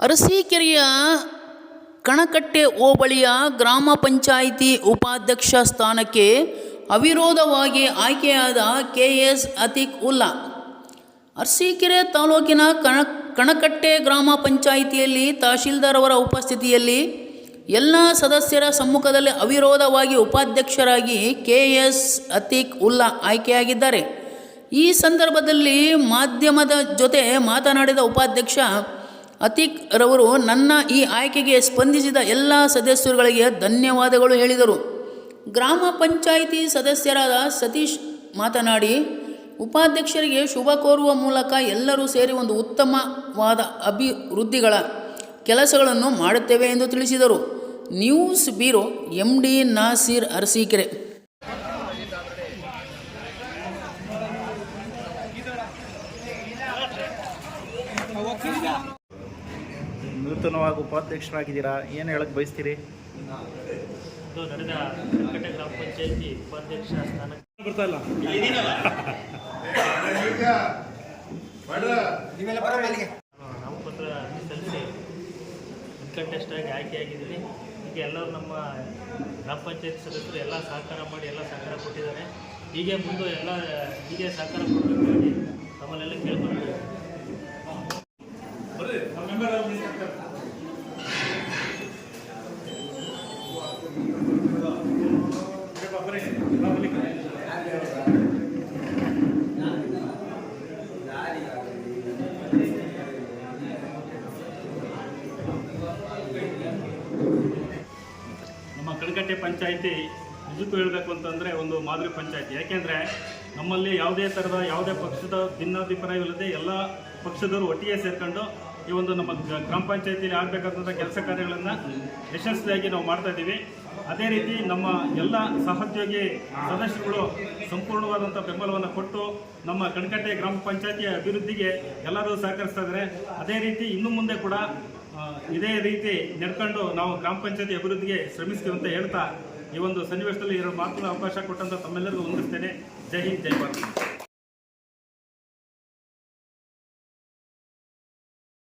ಅರಸೀಕೆರೆಯ ಕಣಕಟ್ಟೆ ಹೋಬಳಿಯ ಗ್ರಾಮ ಪಂಚಾಯಿತಿ ಉಪಾಧ್ಯಕ್ಷ ಸ್ಥಾನಕ್ಕೆ ಅವಿರೋಧವಾಗಿ ಆಯ್ಕೆಯಾದ ಕೆ ಎಸ್ ಅತೀಕ್ ಉಲ್ಲಾ. ಅರಸೀಕೆರೆ ತಾಲೂಕಿನ ಕಣ, ಕಣಕಟ್ಟೆ ಗ್ರಾಮ ಪಂಚಾಯಿತಿಯಲ್ಲಿ ತಹಶೀಲ್ದಾರ್ ಅವರ ಉಪಸ್ಥಿತಿಯಲ್ಲಿ ಎಲ್ಲ ಸದಸ್ಯರ ಸಮ್ಮುಖದಲ್ಲಿ ಅವಿರೋಧವಾಗಿ ಉಪಾಧ್ಯಕ್ಷರಾಗಿ ಕೆ ಎಸ್ ಅತೀಕ್ ಉಲ್ಲಾ ಆಯ್ಕೆಯಾಗಿದ್ದಾರೆ. ಈ ಸಂದರ್ಭದಲ್ಲಿ ಮಾಧ್ಯಮದ ಜೊತೆ ಮಾತನಾಡಿದ ಉಪಾಧ್ಯಕ್ಷ ಅತೀಕ್ ರವರು ನನ್ನ ಈ ಆಯ್ಕೆಗೆ ಸ್ಪಂದಿಸಿದ ಎಲ್ಲ ಸದಸ್ಯರುಗಳಿಗೆ ಧನ್ಯವಾದಗಳು ಹೇಳಿದರು. ಗ್ರಾಮ ಪಂಚಾಯಿತಿ ಸದಸ್ಯರಾದ ಸತೀಶ್ ಮಾತನಾಡಿ, ಉಪಾಧ್ಯಕ್ಷರಿಗೆ ಶುಭ ಕೋರುವ ಮೂಲಕ ಎಲ್ಲರೂ ಸೇರಿ ಒಂದು ಉತ್ತಮವಾದ ಅಭಿವೃದ್ಧಿಗಳ ಕೆಲಸಗಳನ್ನು ಮಾಡುತ್ತೇವೆ ಎಂದು ತಿಳಿಸಿದರು. News bureau M D Nasir Arsikere. ನೂತನವಾಗಿ ಉಪಾಧ್ಯಕ್ಷರಾಗಿದ್ದೀರಾ? ಏನು ಹೇಳಕ್ಕೆ ಬಯಸ್ತೀರಿ? ನಡೆದ ಗ್ರಾಮ ಪಂಚಾಯತಿ ಉಪಾಧ್ಯಕ್ಷ ಸ್ಥಾನಕ್ಕೆ ಬರ್ತಾ ಇಲ್ಲ. ನಾಮಪತ್ರ ಸಲ್ಲಿಸಿ ಅನ್ಕಂಟೆಸ್ಟ್ ಆಗಿ ಆಯ್ಕೆಯಾಗಿದ್ದೀನಿ ಹೀಗೆ ಎಲ್ಲರೂ ನಮ್ಮ ಗ್ರಾಮ ಪಂಚಾಯತ್ ಸದಸ್ಯರು ಎಲ್ಲ ಸಹಕಾರ ಮಾಡಿ ಎಲ್ಲ ಸಹಕಾರ ಕೊಟ್ಟಿದ್ದಾರೆ. ಹೀಗೆ ಮುಂದೆ ಎಲ್ಲ ಹೀಗೆ ಸಹಕಾರ ಕೊಡಬೇಕು ಹೇಳಿ ನಮ್ಮ ಕಳಕಟ್ಟೆ ಪಂಚಾಯಿತಿ ನಿಜಕ್ಕೂ ಹೇಳಬೇಕು ಅಂತಂದರೆ ಒಂದು ಮಾದರಿ ಪಂಚಾಯಿತಿ. ಯಾಕೆಂದರೆ ನಮ್ಮಲ್ಲಿ ಯಾವುದೇ ಥರದ, ಯಾವುದೇ ಪಕ್ಷದ ಭಿನ್ನಾಭಿಪ್ರಾಯವಿಲ್ಲದೆ ಎಲ್ಲ ಪಕ್ಷದವರು ಒಟ್ಟಿಗೆ ಸೇರಿಕೊಂಡು ಈ ಒಂದು ನಮ್ಮ ಗ್ರಾಮ ಪಂಚಾಯಿತಿಯಲ್ಲಿ ಆಗಬೇಕಾದಂಥ ಕೆಲಸ ಕಾರ್ಯಗಳನ್ನು ಯಶಸ್ವಿಯಾಗಿ ನಾವು ಮಾಡ್ತಾ ಇದ್ದೀವಿ. ಅದೇ ರೀತಿ ನಮ್ಮ ಎಲ್ಲ ಸಹೋದ್ಯೋಗಿ ಸದಸ್ಯರುಗಳು ಸಂಪೂರ್ಣವಾದಂಥ ಬೆಂಬಲವನ್ನು ಕೊಟ್ಟು ನಮ್ಮ ಕಣಕಟ್ಟೆ ಗ್ರಾಮ ಪಂಚಾಯಿತಿಯ ಅಭಿವೃದ್ಧಿಗೆ ಎಲ್ಲರೂ ಸಹಕರಿಸ್ತಾ ಇದ್ದಾರೆ. ಅದೇ ರೀತಿ ಇನ್ನು ಮುಂದೆ ಕೂಡ ಇದೇ ರೀತಿ ನಡ್ಕೊಂಡು ನಾವು ಗ್ರಾಮ ಪಂಚಾಯತಿ ಅಭಿವೃದ್ಧಿಗೆ ಶ್ರಮಿಸ್ತೀವಿ ಅಂತ ಹೇಳ್ತಾ ಈ ಒಂದು ಸನ್ನಿವೇಶದಲ್ಲಿ ಎರಡು ಮಾತುಗಳ ಅವಕಾಶ ಕೊಟ್ಟಂತ ತಮ್ಮೆಲ್ಲರಿಗೂ ವಂದಿಸ್ತೇನೆ. ಜೈ ಹಿಂದ್, ಜೈ ಭಾರತ್.